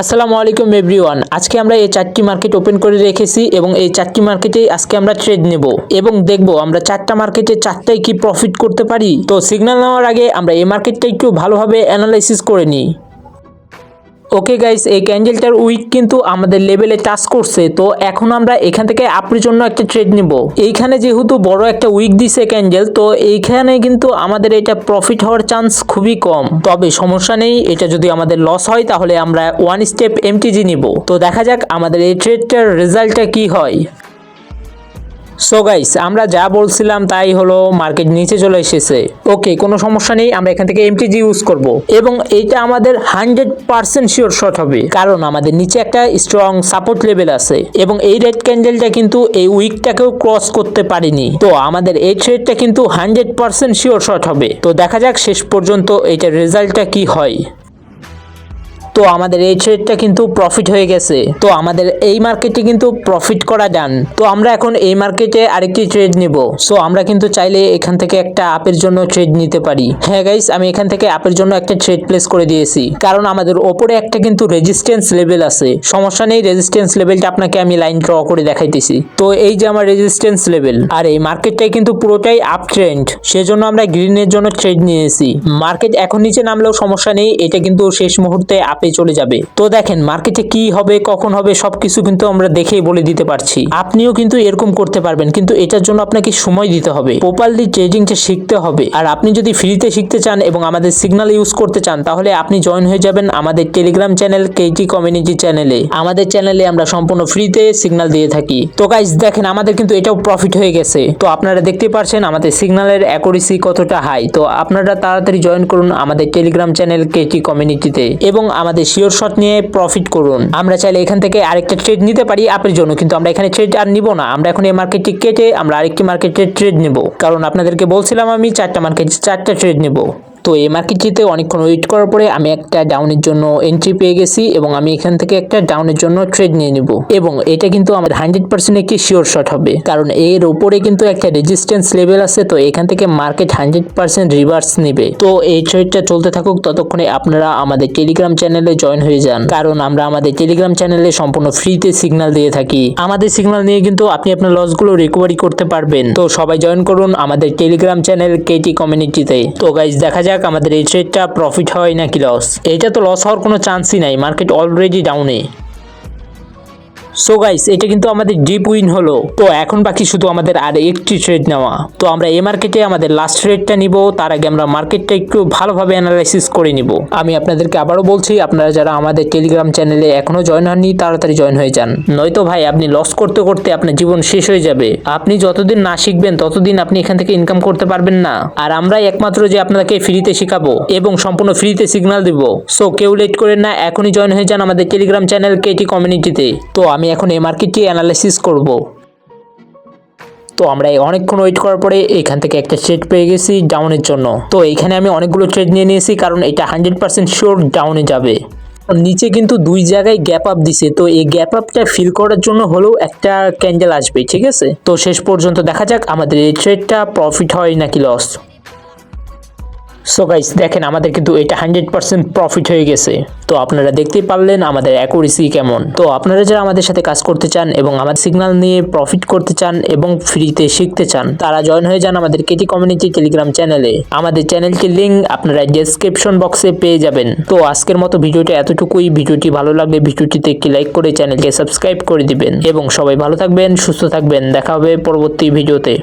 আসসালামু আলাইকুম এভরিওয়ান। আজকে আমরা এই চারটি মার্কেট ওপেন করে রেখেছি এবং এই চারটি মার্কেটে আজকে আমরা ট্রেড নেব। এবং দেখব আমরা চারটা মার্কেটে চারটায় কি প্রফিট করতে পারি। তো সিগন্যাল নেওয়ার আগে আমরা এই মার্কেটটা একটু ভালোভাবে অ্যানালাইসিস করে নিই। ওকে গাইস এই ক্যান্ডেলটার উইক কিন্তু আমাদের লেভেলে টাচ করছে। তো এখন আমরা এখান থেকে আপের জন্য একটা ট্রেড নিব। এইখানে যেহেতু বড় একটা উইক দিছে ক্যান্ডেল তো এইখানে কিন্তু আমাদের এটা প্রফিট হওয়ার চান্স খুবই কম। তবে সমস্যা নেই, এটা যদি আমাদের লস হয়, তাহলে আমরা ওয়ান স্টেপ এমটিজি নিব। তো দেখা যাক আমাদের এই ট্রেডটার রেজাল্টটা কি হয়। সো গাইস আমরা যা বলছিলাম তাই হলো মার্কেট নিচে চলে এসেছে। ওকে কোনো সমস্যা নেই, আমরা এখান থেকে এমটিজি ইউজ করব। এবং এইটা আমাদের হান্ড্রেড পার্সেন্ট শিওর শট হবে। কারণ আমাদের নিচে একটা স্ট্রং সাপোর্ট লেভেল আছে। এবং এই রেড ক্যান্ডেলটা কিন্তু এই উইকটাকেও ক্রস করতে পারেনি। তো আমাদের এই ট্রেডটা কিন্তু হান্ড্রেড পার্সেন্ট শিওর শট হবে। তো দেখা যাক শেষ পর্যন্ত এইটার রেজাল্টটা কি হয়। তো আমাদের এই ট্রেডটা কিন্তু প্রফিট হয়ে গেছে। তো আমাদের এই মার্কেটে কিন্তু প্রফিট করা ডান তো আমরা এখন এই মার্কেটে আরেকটি ট্রেড নিব। সো আমরা কিন্তু চাইলে এখান থেকে একটা আপের জন্য ট্রেড নিতে পারি। হ্যাঁ গাইস আমি এখান থেকে আপের জন্য একটা ট্রেড প্লেস করে দিয়েছি। কারণ আমাদের ওপরে একটা কিন্তু রেজিস্ট্যান্স লেভেল আছে। সমস্যা নেই রেজিস্ট্যান্স লেভেলটা আপনাকে আমি লাইন ড্র করে দেখাইতেছি। তো এই যে আমার রেজিস্ট্যান্স লেভেল আর এই মার্কেটটাই কিন্তু পুরোটাই আপ ট্রেন্ড সেজন্য আমরা গ্রিনের জন্য ট্রেড নিয়েছি। মার্কেট এখন নিচে নামলেও সমস্যা নেই, এটা কিন্তু শেষ মুহূর্তে আপে চলে যাবে। তো দেখেন, মার্কেটে কি হবে, কখন হবে, সবকিছু কিন্তু আমরা দেখেই বলে দিতে পারছি। আপনিও কিন্তু এরকম করতে পারবেন, কিন্তু এটার জন্য আপনাকে সময় দিতে হবে। প্রপারলি ট্রেডিংটা শিখতে হবে। আর আপনি যদি ফ্রিতে শিখতে চান এবং আমাদের সিগন্যাল ইউজ করতে চান, তাহলে আপনি জয়েন হয়ে যাবেন আমাদের টেলিগ্রাম চ্যানেল কেটি কমিউনিটি চ্যানেলে। আমাদের চ্যানেলে আমরা সম্পূর্ণ ফ্রিতে সিগন্যাল দিয়ে থাকি। তো গাইজ দেখেন, আমাদের কিন্তু এটাও প্রফিট হয়ে গেছে। তো আপনারা দেখতে পারছেন, আমাদের সিগন্যালের অ্যাকুরেসি কতটা হাই তো আপনারা তাড়াতাড়ি জয়েন করুন আমাদের টেলিগ্রাম চ্যানেল কেটি কমিউনিটিতে। এবং আমাদের শিওর শট নিয়ে প্রফিট করুন। আমরা চাইলে এখান থেকে আরেকটা ট্রেড নিতে পারি আপের জন্য, কিন্তু আমরা এখানে ট্রেড আর নিব না। আমরা এখন এই মার্কেটটি কেটে আমরা আরেকটি মার্কেটে ট্রেড নেব। কারণ আপনাদেরকে বলছিলাম আমি চারটা মার্কেট চারটা ট্রেড নেব। তো এই মার্কেটটিতে অনেকক্ষণ ওয়েট করার পরে আমি একটা ডাউনের জন্য এন্ট্রি পেয়ে গেছি এবং আমি এখান থেকে একটা ডাউনের জন্য ট্রেড নিয়ে নিব। এবং এটা কিন্তু আমার হান্ড্রেড পার্সেন্ট একটি শিওর শট হবে। কারণ এর উপরে কিন্তু একটা রেজিস্ট্যান্স লেভেল আছে, তো এখান থেকে মার্কেট হান্ড্রেড পার্সেন্ট রিভার্স নেবে। তো এই ট্রেডটা চলতে থাকুক, ততক্ষণে আপনারা আমাদের টেলিগ্রাম চ্যানেলে জয়েন হয়ে যান। কারণ আমরা আমাদের টেলিগ্রাম চ্যানেলে সম্পূর্ণ ফ্রিতে সিগন্যাল দিয়ে থাকি। আমাদের সিগন্যাল নিয়ে কিন্তু আপনি আপনার লসগুলো রিকভারি করতে পারবেন। তো সবাই জয়েন করুন আমাদের টেলিগ্রাম চ্যানেল কেটি কমিউনিটিতে তো। গাইজ দেখা যাক, আমাদের এই ট্রেডটা প্রফিট হয় নাকি লস এটা তো লস হওয়ার কোনো চান্সই নাই মার্কেট অলরেডি ডাউনে সো গাইস এটা কিন্তু আমাদের ডিপ উইন হলো। তো এখন বাকি শুধু আমাদের আর একটি ট্রেড নেওয়া। তো আমরা এই মার্কেটে আমাদের লাস্ট ট্রেডটা নিব, তার আগে আমরা মার্কেটটা একটু ভালোভাবে অ্যানালাইসিস করে নিব। আমি আপনাদেরকে আবারও বলছি, আপনারা যারা আমাদের টেলিগ্রাম চ্যানেলে এখনও জয়েন হননি, তাড়াতাড়ি জয়েন হয়ে যান। নয়তো ভাই, আপনি লস করতে করতে আপনার জীবন শেষ হয়ে যাবে। আপনি যতদিন না শিখবেন, ততদিন আপনি এখান থেকে ইনকাম করতে পারবেন না। আর আমরাই একমাত্র যে আপনাকে ফ্রিতে শেখাবো এবং সম্পূর্ণ ফ্রিতে সিগন্যাল দিব। সো কেউ লেট করেন না, এখনই জয়েন হয়ে যান আমাদের টেলিগ্রাম চ্যানেল কেটি কমিউনিটিতে তো আমি এখন এই মার্কেটটি অ্যানালাইসিস করব। তো আমরা অনেকক্ষণ ওয়েট করার পরে এখান থেকে একটা ট্রেড পেয়ে গেছি ডাউনের জন্য। তো এখানে আমি অনেকগুলো ট্রেড নিয়ে নিয়েছি কারণ এটা হান্ড্রেড পার্সেন্ট শিওর ডাউনে যাবে। নিচে কিন্তু দুই জায়গায় গ্যাপ আপ দিছে। তো এই গ্যাপ আপটা ফিল করার জন্য হলেও একটা ক্যান্ডেল আসবে, ঠিক আছে? তো শেষ পর্যন্ত দেখা যাক আমাদের এই ট্রেডটা প্রফিট হয় নাকি লস সো গাইস দেখেন, আমাদের কিন্তু এটা হান্ড্রেড পার্সেন্ট প্রফিট হয়ে গেছে। তো আপনারা দেখতেই পারলেন আমাদের অ্যাকুরেসি কেমন। তো আপনারা যারা আমাদের সাথে কাজ করতে চান এবং আমাদের সিগন্যাল নিয়ে প্রফিট করতে চান এবং ফ্রিতে শিখতে চান, তারা জয়েন হয়ে যান আমাদের কেটি কমিউনিটি টেলিগ্রাম চ্যানেলে আমাদের চ্যানেলটির লিঙ্ক আপনারা ডেসক্রিপশন বক্সে পেয়ে যাবেন। তো আজকের মতো ভিডিওটা এতটুকুই। ভিডিওটি ভালো লাগলে ভিডিওটিতে একটি লাইক করে চ্যানেলকে সাবস্ক্রাইব করে দিবেন। এবং সবাই ভালো থাকবেন, সুস্থ থাকবেন। দেখা হবে পরবর্তী ভিডিওতে।